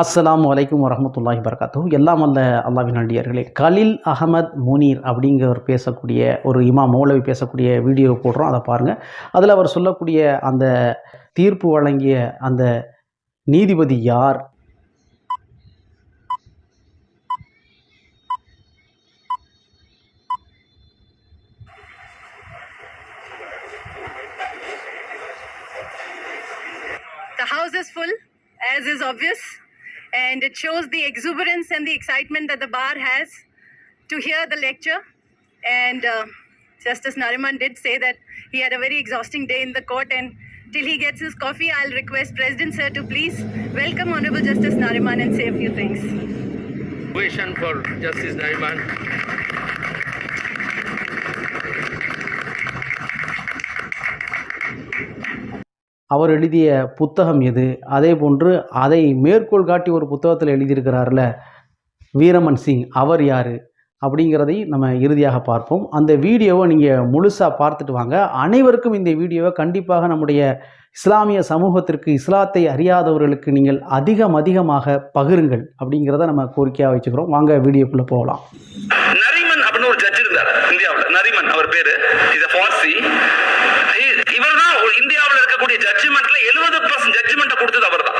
அஸ்லாம் அலைக்கும் வரமத்துல்லாஹி வரகாத்து எல்லாம் அல்ல அல்லாவின் அடியார்களே. கலில் அகமத் முனீர் அப்படிங்கிறவர் பேசக்கூடிய ஒரு இமா மௌலவி பேசக்கூடிய வீடியோ போடுறோம். அதை பாருங்கள் அதில் அவர் சொல்லக்கூடிய அந்த தீர்ப்பு வழங்கிய அந்த நீதிபதி யார்? The house is full, as is obvious, and it shows the exuberance and the excitement that the bar has to hear the lecture. And uh, Justice Nariman did say that he had a very exhausting day in the court, and till he gets his coffee, I'll request President Sir to please welcome Honorable Justice Nariman and say a few things. Question for Justice Nariman. அவர் எழுதிய புத்தகம் எது? அதே போன்று அதை மேற்கோள் காட்டி ஒரு புத்தகத்தில் எழுதியிருக்கிறார்ல வீரமன் சிங் அவர் யார்? அப்படிங்கிறதை நம்ம இறுதியாக பார்ப்போம். அந்த வீடியோவை நீங்கள் முழுசாக பார்த்துட்டு வாங்க. அனைவருக்கும் இந்த வீடியோவை கண்டிப்பாக நம்முடைய இஸ்லாமிய சமூகத்திற்கு இஸ்லாத்தை அறியாதவர்களுக்கு நீங்கள் அதிகம் அதிகமாக பகிருங்கள் அப்படிங்கிறத நம்ம கோரிக்கையாக வச்சுக்கிறோம். வாங்க வீடியோக்குள்ளே போகலாம். நரிமன் அப்படின்னு ஒரு ஜட்ஜ் இருந்தார் இந்தியாவில். நரிமன் அவர் பேர். இஸ் ஃபார்சி இந்தியாவுல ஜட்ஜ்மெண்ட்ல எழுபது பர்சன்ட் ஜட்ஜ்மெண்ட்டை கொடுத்தது அவர் தான்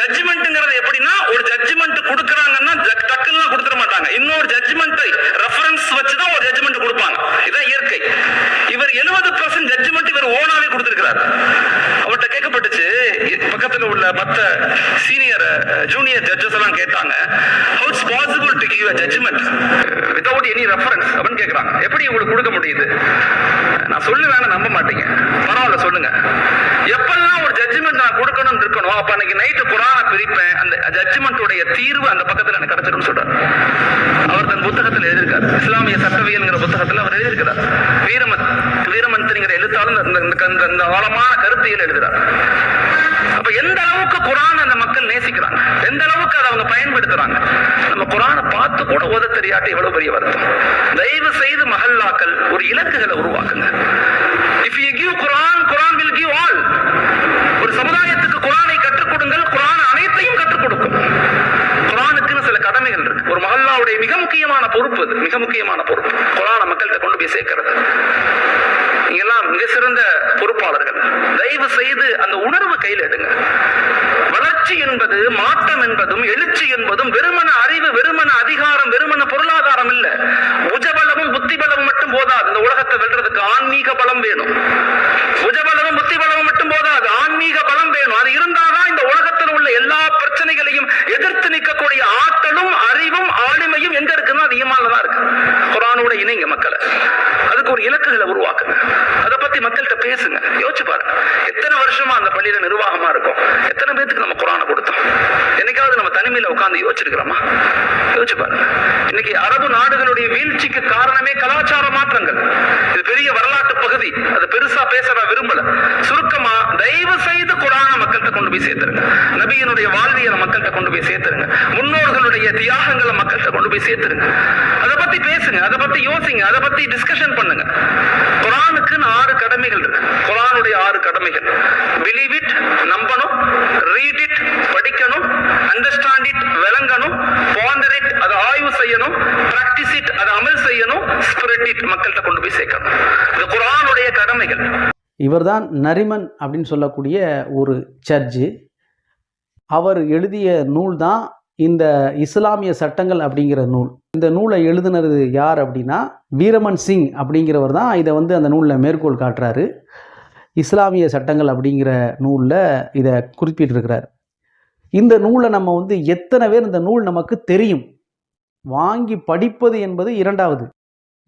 ஜட்ஜ்மெண்ட்டுங்கிறது எப்படின்னா ஒரு ஜட்ஜ்மெண்ட் கொடுக்குறாங்கன்னா டக்குன்னு கொடுத்துட மாட்டாங்க. இன்னொரு ஜட்ஜ்மெண்ட்டை ரெஃபரன்ஸ் வச்சு தான் ஒரு ஜட்ஜ்மெண்ட் கொடுப்பாங்க. இதான் இயற்கை. இவர் எழுபது பர்சன்ட் ஜட்ஜ்மெண்ட் இவர் ஓனாவே கொடுத்துருக்கிறார். பக்கத்துல உள்ள மத்த சீனியர் ஜூனியர் ஜட்ஜஸ் எல்லாம் கேட்டாங்க. How it's possible to give a judgment without any reference அப்படின்னு கேக்குறாங்க. எப்படி உங்களுக்கு கொடுக்க முடியுது? நான் சொல்லுவேன் நம்ப மாட்டீங்க. பரவாயில்ல சொல்லுங்க. எப்பெல்லாம் ஒரு ஜட்ஜ்மெண்ட் நான் கொடுக்கணும்னு இருக்கணும் அப்ப அன்னைக்கு நைட்டு குரான பிரிப்பேன். அந்த ஜட்ஜ்மெண்ட்டுடைய தீர்வு அந்த பக்கத்துல எனக்கு கிடைச்சிடும் சொல்றாரு. அவர் தன் புத்தகத்தில் எழுதியிருக்கார். இஸ்லாமிய சட்டவியல்ங்கிற புத்தகத்தில் அவர் எழுதியிருக்கிறார். வீரமன் வீரமந்திரிங்கிற எழுத்தாலும் இந்த- ஆழமான கருத்தியில் எழுதுறார். அப்ப எந்த அளவுக்கு குரான் அந்த மக்கள் நேசிக்கிறாங்க? எந்த அளவுக்கு அதை அவங்க பயன்படுத்துறாங்க? நம்ம குரானை பார்த்து கூட ஓத தெரியாட்ட எவ்வளவு பெரிய வருத்தம். தயவு செய்து மஹல்லாக்கள் ஒரு இலக்குகளை உருவாக்குங்க. If you give Quran Quran will give all ஒரு சமுதாயத்துக்கு குரானை கற்றுக் கொடுங்கள் குரான் அனைத்தையும் கற்றுக் கொடுக்கும். குரானுக்குன்னு சில கடமைகள் இருக்கு. ஒரு மஹல்லாவுடைய மிக முக்கியமான பொறுப்பு மிக முக்கியமான பொறுப்பு. குரான மக்கள்கிட்ட கொண்டு போய் சேர்க்கிறது. இங்கெல்லாம் மிக சிறந்த பொறுப்பாளர்கள். தயவு செய்து அந்த உணர்வு கையில் எடுங்க. வளர்ச்சி என்பது மாற்றம் என்பதும் எழுச்சி என்பதும் வெறுமன அறிவு வெறுமன அதிகாரம் வெறுமன பொருளாதாரம் இல்ல. உஜபலமும் புத்தி பலமும் மட்டும் போதாது. இந்த உலகத்தை வெல்றதுக்கு ஆன்மீக பலம் வேணும். உஜபலமும் புத்தி பலமும் மட்டும் போதாது. ஆன்மீக பலம் வேணும். அது இருந்தாதான் இந்த உலகத்தில் உள்ள எல்லா பிரச்சனைகளையும் எதிர்த்து நிற்கக்கூடிய ஆற்றலும் அறிவும் ஆளுமையும் எங்க இருக்குன்னா அது ஈமான்ல தான் இருக்கு. குரானோட இணைங்க மக்களை. அதுக்கு ஒரு இலக்குகளை உருவாக்குங்க. அதை பத்தி மக்கள்கிட்ட பேசுங்க. யோசிச்சு பாருங்க. எத்தனை வருஷமா அந்த பள்ளியில நிர்வாகமா இருக்கும்? எத்தனை பேத்துக்கு நம்ம குரான கொடுத்தோம்? என்னைக்காவது நம்ம தனிமையில உட்காந்து யோசிச்சிருக்கிறோமா? யோசிச்சு பாருங்க. இன்னைக்கு அரபு நாடுகளுடைய வீழ்ச்சிக்கு காரணமே கலாச்சார மாற்றங்கள். இது பெரிய வரலாற்று பகுதி. அது பெருசா பேச விரும்பல. சுருக்கமா தயவு செய்து கொண்டு போய் சேர்த்துருங்க. நபியினுடைய வாழ்வியலை மக்கள்கிட்ட கொண்டு போய் சேர்த்துருங்க. முன்னோர்களுடைய தியாகங்களை மக்கள்கிட்ட கொண்டு போய் சேர்த்துருங்க. அதை பத்தி பேசுங்க அதை பத்தி யோசிங்க அதை பத்தி டிஸ்கஷன் பண்ணுங்க. குரானுக்குன்னு ஆறு கடமைகள் இருக்கு. குரானுடைய ஆறு கடமைகள். பிலீவ் இட் நம்பணும் ரீட் இட் படிக்கணும் அண்டர்ஸ்டாண்ட் இட் விளங்கணும் பாண்டர் இட் அதை ஆய்வு செய்யணும் பிராக்டிஸ் இட் அதை அமல் செய்யணும் ஸ்பிரிட் இட் மக்கள்கிட்ட கொண்டு போய் சேர்க்கணும். இது குரானுடைய கடமைகள். இவர்தான் நரிமன் அப்படின்னு சொல்லக்கூடிய ஒரு சர்ஜு அவர் எழுதிய நூல் தான் இந்த இஸ்லாமிய சட்டங்கள் அப்படிங்கிற நூல். இந்த நூலை எழுதினது யார் அப்படின்னா வீரமன் சிங் அப்படிங்கிறவர் தான் இதை வந்து அந்த நூலில் மேற்கோள் காட்டுறாரு. இஸ்லாமிய சட்டங்கள் அப்படிங்கிற நூலில் இதை குறிப்பிட்டிருக்கிறார். இந்த நூலை நம்ம வந்து எத்தனை பேர் இந்த நூல் நமக்கு தெரியும்? வாங்கி படிப்பது என்பது இரண்டாவது.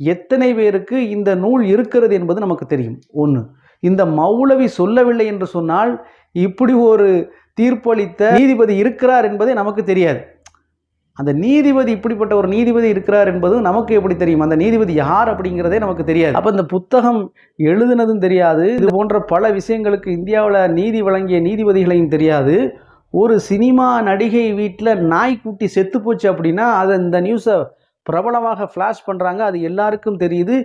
எத்தனை பேருக்கு இந்த நூல் இருக்கிறது என்பது நமக்கு தெரியும்? ஒன்று இந்த மௌலவி சொல்லவில்லை என்று சொன்னால் இப்படி ஒரு தீர்ப்பளித்த நீதிபதி இருக்கிறார் என்பதே நமக்கு தெரியாது. அந்த நீதிபதி இப்படிப்பட்ட ஒரு நீதிபதி இருக்கிறார் என்பது நமக்கு எப்படி தெரியும்? அந்த நீதிபதி யார் அப்படிங்கிறதே நமக்கு தெரியாது. அப்போ இந்த புத்தகம் எழுதுனதும் தெரியாது. இது போன்ற பல விஷயங்களுக்கு இந்தியாவில் நீதி வழங்கிய நீதிபதிகளையும் தெரியாது. ஒரு சினிமா நடிகை வீட்டில் நாய்க்குட்டி செத்து போச்சு அப்படின்னா அதை இந்த நியூஸை பிரபலமாக ஃப்ளாஷ் பண்ணுறாங்க அது எல்லாருக்கும் தெரியுது.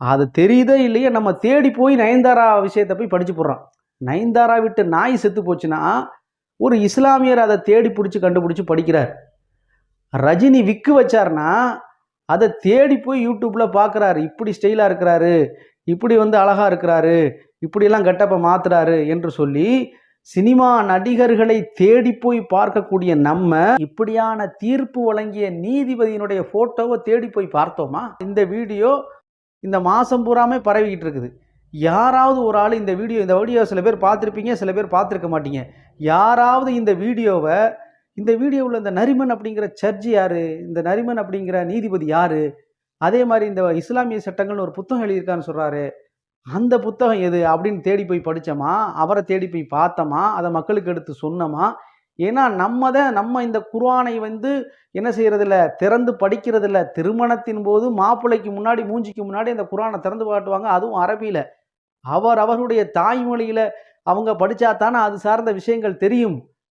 அது தெரியுதோ இல்லையோ நம்ம தேடி போய் நயன்தாரா விஷயத்தை போய் படிச்சு போடுறோம். நயன்தாரா விட்டு நாய் செத்து போச்சுன்னா ஒரு இஸ்லாமியர் அதை தேடி பிடிச்சி கண்டுபிடிச்சி படிக்கிறார். ரஜினி விக்கு வச்சார்னா அதை தேடி போய் யூடியூப்பில் பார்க்குறாரு இப்படி ஸ்டைலாக இருக்கிறாரு. இப்படி வந்து அழகாக இருக்கிறாரு. இப்படியெல்லாம் கெட்டப்பை மாத்துறாரு என்று சொல்லி சினிமா நடிகர்களை தேடி போய் பார்க்கக்கூடிய நம்ம இப்படியான தீர்ப்பு வழங்கிய நீதிபதியினுடைய ஃபோட்டோவை தேடி போய் பார்த்தோமா? இந்த வீடியோ இந்த மாதம் பூராமே பரவிக்கிட்டு இருக்குது. யாராவது ஒரு ஆள் இந்த வீடியோ இந்த வீடியோ சில பேர் பார்த்துருப்பீங்க சில பேர் பார்த்துருக்க மாட்டீங்க. யாராவது இந்த வீடியோவை இந்த வீடியோவில் இந்த நரிமன் அப்படிங்கிற சர்ஜ் யார் இந்த நரிமன் அப்படிங்கிற நீதிபதி யார் அதே மாதிரி இந்த இஸ்லாமிய சட்டங்கள்னு ஒரு புத்தகம் எழுதியிருக்கான்னு சொல்கிறாரு அந்த புத்தகம் எது அப்படின்னு தேடி போய் படித்தோமா அவரை தேடி போய் பார்த்தோமா அதை மக்களுக்கு எடுத்து சொன்னோமா ஏன்னா நம்ம தான் நம்ம இந்த குர்ஆனை வந்து என்ன செய்கிறதில்ல திறந்து படிக்கிறதில்ல. திருமணத்தின் போது மாப்பிள்ளைக்கு முன்னாடி மூஞ்சிக்கு முன்னாடி அந்த குரானை திறந்து காட்டுவாங்க. அதுவும் அரபியில். அவர் அவருடைய தாய்மொழியில் அவங்க படித்தா தானே அது சார்ந்த விஷயங்கள் தெரியும்.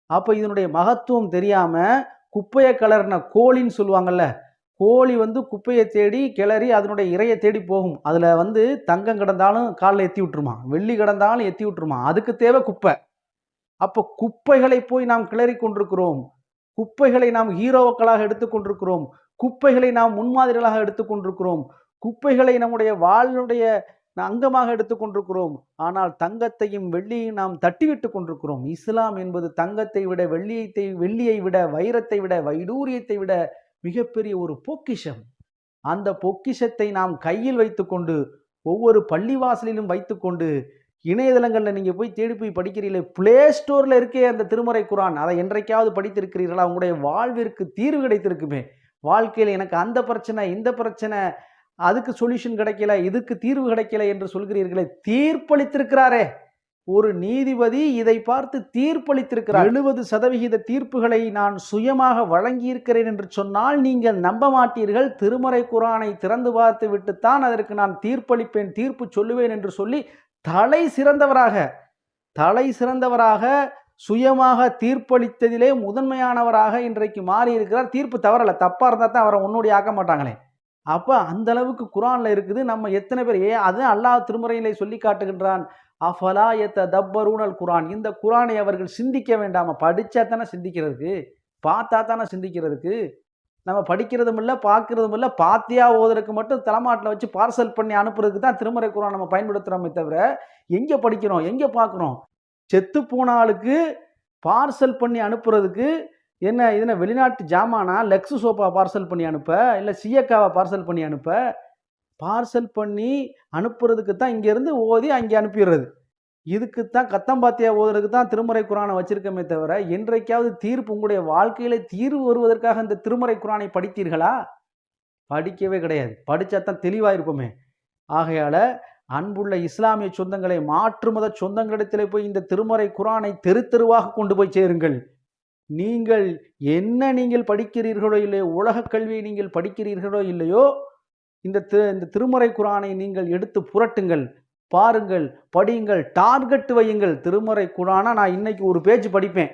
அப்போ இதனுடைய மகத்துவம் தெரியாமல் குப்பையை கலர்ன கோழின்னு சொல்லுவாங்கல்ல கோழி வந்து குப்பையை தேடி கிளறி அதனுடைய இறையை தேடி போகும். அதில் வந்து தங்கம் கிடந்தாலும் காலில் எத்தி விட்டுருமா? வெள்ளி கிடந்தாலும் எத்தி விட்டுருமா? அதுக்கு தேவை குப்பை. அப்போ குப்பைகளை போய் நாம் கிளறி கொண்டிருக்கிறோம். குப்பைகளை நாம் ஹீரோக்களாக எடுத்துக்கொண்டிருக்கிறோம் குப்பைகளை நாம் முன்மாதிரிகளாக எடுத்துக்கொண்டிருக்கிறோம் குப்பைகளை நம்முடைய வாழ்னுடைய அங்கமாக எடுத்துக்கொண்டிருக்கிறோம் ஆனால் தங்கத்தையும் வெள்ளியையும் நாம் தட்டிவிட்டு கொண்டிருக்கிறோம். இஸ்லாம் என்பது தங்கத்தை விட வெள்ளியத்தை வெள்ளியை விட வைரத்தை விட வைடூரியத்தை விட மிகப்பெரிய ஒரு பொக்கிஷம். அந்த பொக்கிஷத்தை நாம் கையில் வைத்துக்கொண்டு ஒவ்வொரு பள்ளிவாசலிலும் வைத்துக்கொண்டு இணையதளங்களில் நீங்கள் போய் தேடி போய் படிக்கிறீங்களே ப்ளே ஸ்டோரில் இருக்கே அந்த திருமறை குரான். அதை என்றைக்காவது படித்திருக்கிறீர்களா? உங்களுடைய வாழ்விற்கு தீர்வு கிடைத்திருக்குமே. வாழ்க்கையில் எனக்கு அந்த பிரச்சனை இந்த பிரச்சனை அதுக்கு சொல்யூஷன் கிடைக்கல இதுக்கு தீர்வு கிடைக்கல என்று சொல்கிறீர்களே தீர்ப்பளித்திருக்கிறாரே. ஒரு நீதிபதி இதை பார்த்து தீர்ப்பளித்திருக்கிறார். எழுபது சதவிகித தீர்ப்புகளை நான் சுயமாக வழங்கியிருக்கிறேன் என்று சொன்னால் நீங்கள் நம்ப மாட்டீர்கள். திருமறை குரானை திறந்து பார்த்து விட்டுத்தான் அதற்கு நான் தீர்ப்பளிப்பேன் தீர்ப்பு சொல்லுவேன் என்று சொல்லி தலை சிறந்தவராக தலை சிறந்தவராக சுயமாக தீர்ப்பளித்ததிலே முதன்மையானவராக இன்றைக்கு மாறி இருக்கிறார் தீர்ப்பு தவறல தப்பாக இருந்தால் தான் அவரை உன்னுடைய ஆக்க மாட்டாங்களே. அப்போ அந்த அளவுக்கு குரானில் இருக்குது. நம்ம எத்தனை பேர் ஏ அது அல்லாஹ் திருமுறையிலே சொல்லி காட்டுகின்றான். அஃபலா எத்த தப்பரூனல் குரான் இந்த குரானை அவர்கள் சிந்திக்க வேண்டாமா? படித்தா தானே சிந்திக்கிறதுக்கு பார்த்தா தானே சிந்திக்கிறதுக்கு. நம்ம படிக்கிறதும் இல்லை பார்க்கறதும் இல்லை பாத்தியா ஓதுறதுக்கு மட்டும் தலைமாட்டில் வச்சு பார்சல் பண்ணி அனுப்புறதுக்கு தான் திருமறை குரான் நம்ம பயன்படுத்துகிறோமே தவிர எங்கே படிக்கிறோம் எங்கே பார்க்குறோம்? செத்து போன ஆளுக்கு பார்சல் பண்ணி அனுப்புறதுக்கு என்ன இதுன வெளிநாட்டு ஜாமானா லெக்ஸு சோப்பா பார்சல் பண்ணி அனுப்ப இல்லை சியக்காவை பார்சல் பண்ணி அனுப்ப? பார்சல் பண்ணி அனுப்புறதுக்கு தான் இங்கேருந்து ஓதி அங்கே அனுப்பிடுறது. இதுக்கு தான் கத்தம்பாத்தியா ஓதுறதுக்கு தான் திருமறை குரானை வச்சிருக்கமே தவிர என்றைக்காவது தீர்ப்பு உங்களுடைய வாழ்க்கையில தீர்வு வருவதற்காக இந்த திருமறை குரானை படித்தீர்களா? படிக்கவே கிடையாது. படித்தா தான் தெளிவாக இருப்போமே ஆகையால அன்புள்ள இஸ்லாமிய சொந்தங்களை மாற்று மத சொந்தங்களிடத்திலே போய் இந்த திருமறை குரானை தெரு தெருவாக கொண்டு போய் சேருங்கள். நீங்கள் என்ன நீங்கள் படிக்கிறீர்களோ இல்லையோ உலக கல்வியை நீங்கள் படிக்கிறீர்களோ இல்லையோ இந்த திரு இந்த திருமறை குரானை நீங்கள் எடுத்து புரட்டுங்கள். பாருங்கள் படியுங்கள் டார்கெட் வையுங்கள். திருமறை குரானா நான் இன்னைக்கு ஒரு பேஜ் படிப்பேன்.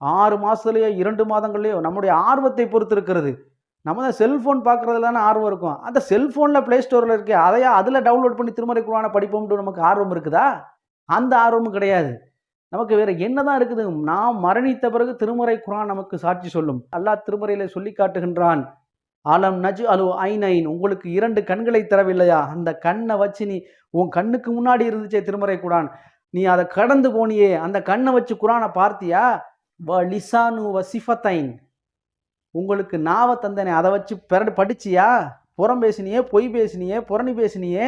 ஆறு மாதத்துலேயோ இரண்டு மாதங்கள்லையோ நம்முடைய ஆர்வத்தை பொறுத்து இருக்கிறது நம்ம தான் செல்ஃபோன் பார்க்குறதுல தானே ஆர்வம் இருக்கும். அந்த செல்ஃபோனில் ப்ளே ஸ்டோரில் இருக்கே அதையா அதில் டவுன்லோட் பண்ணி திருமறை குரானை படிப்போம்னு நமக்கு ஆர்வம் இருக்குதா? அந்த ஆர்வமும் கிடையாது. நமக்கு வேற என்னதான் இருக்குது? நாம் மரணித்த பிறகு திருமறை குரான் நமக்கு சாட்சி சொல்லும். அல்லாஹ் திருமறையில சொல்லி காட்டுகின்றான். ஆலம் நஜு அலு ஐநைன் உங்களுக்கு இரண்டு கண்களை தரவில்லையா? அந்த கண்ணை வச்சு நீ உன் கண்ணுக்கு முன்னாடி இருந்துச்சே திருமறை குரான். நீ அதை கடந்து போனியே அந்த கண்ணை வச்சு குரானை பார்த்தியா? வ லிசானு வ சிஃபத்தைன். உங்களுக்கு நாவை தந்தனே அதை வச்சு பிறடு படிச்சியா? புறம் பேசினியே பொய் பேசினியே புறணி பேசினியே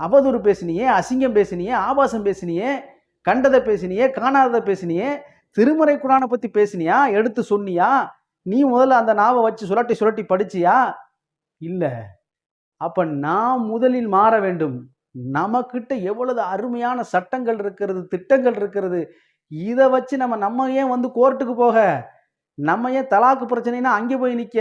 அவதூறு பேசினியே அசிங்கம் பேசினியே ஆபாசம் பேசினியே கண்டதை பேசினியே காணாததை பேசினியே திருமறை குரானை பற்றி பேசினியா? எடுத்து சொன்னியா? நீ முதல்ல அந்த நாவை வச்சு சுரட்டி சுரட்டி படிச்சியா? இல்லை. அப்போ நான் முதலில் மாற வேண்டும். நமக்கிட்ட எவ்வளவு அருமையான சட்டங்கள் இருக்கிறது திட்டங்கள் இருக்கிறது இதை வச்சு நம்ம நம்ம ஏன் வந்து கோர்ட்டுக்கு போக? நம்ம ஏன் தலாக்கு பிரச்சனைனா அங்கே போய் நிற்க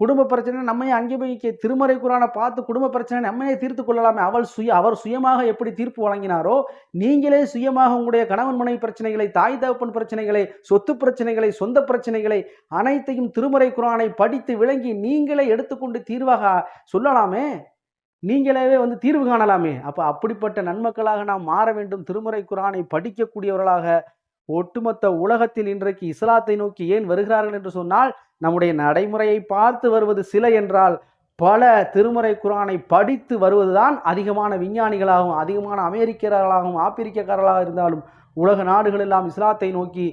குடும்ப பிரச்சனை நம்மையே அங்கே போய் திருமறை குரானை பார்த்து குடும்ப பிரச்சனை நம்மையே தீர்த்து கொள்ளலாமே. அவள் சுய அவர் சுயமாக எப்படி தீர்ப்பு வழங்கினாரோ நீங்களே சுயமாக உங்களுடைய கணவன் மனைவி பிரச்சனைகளை தாய் தகப்பன் பிரச்சனைகளை சொத்து பிரச்சனைகளை சொந்த பிரச்சனைகளை அனைத்தையும் திருமறை குரானை படித்து விளங்கி நீங்களே எடுத்துக்கொண்டு தீர்வாக சொல்லலாமே. நீங்களாவே வந்து தீர்வு காணலாமே. அப்போ அப்படிப்பட்ட நன்மக்களாக நாம் மாற வேண்டும். திருமறை குரானை படிக்கக்கூடியவர்களாக ஒட்டுமொத்த உலகத்தில் இன்றைக்கு இஸ்லாத்தை நோக்கி ஏன் வருகிறார்கள் என்று சொன்னால் நம்முடைய நடைமுறையை பார்த்து வருவது சிலை என்றால் பல திருமுறை குரானை படித்து வருவதுதான் அதிகமான விஞ்ஞானிகளாகவும் அதிகமான அமெரிக்கர்களாகவும் ஆப்பிரிக்கக்காரர்களாக இருந்தாலும் உலக நாடுகள் எல்லாம் இஸ்லாத்தை நோக்கி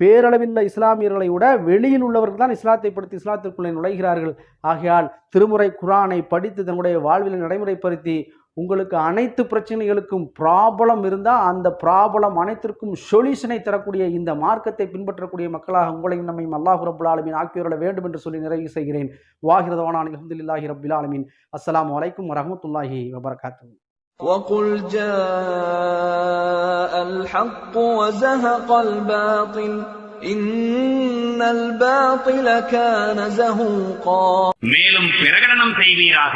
பேரளவில் இஸ்லாமியர்களை விட வெளியில் உள்ளவர்கள் தான் இஸ்லாத்தை படுத்தி இஸ்லாத்திற்குள்ளே நுழைகிறார்கள். ஆகையால் திருமுறை குரானை படித்து தன்னுடைய வாழ்வில் நடைமுறைப்படுத்தி உங்களுக்கு அனைத்து பிரச்சனைகளுக்கும் ப்ராப்ளம் இருந்தால் அந்த ப்ராப்ளம் அனைத்திற்கும் சொல்யூஷனை தரக்கூடிய இந்த மார்க்கத்தை பின்பற்றக்கூடிய மக்களாக உங்களையும் நம்மையும் அல்லாஹ் ரபுல் ஆலமீன் ஆக்கியோரிட வேண்டும் என்று சொல்லி நிறைவு செய்கிறேன் வாகிரதவான அலமதுல்லாஹி ரபில் ஆலமீன் அஸ்ஸலாமு அலைக்கும் வரஹமத்துல்லாஹி வபரகாத்து وقل جاء الحق وزهق الباطل إن الباطل كان زهوقا மேலும் பிரகடனம் செய்வீராக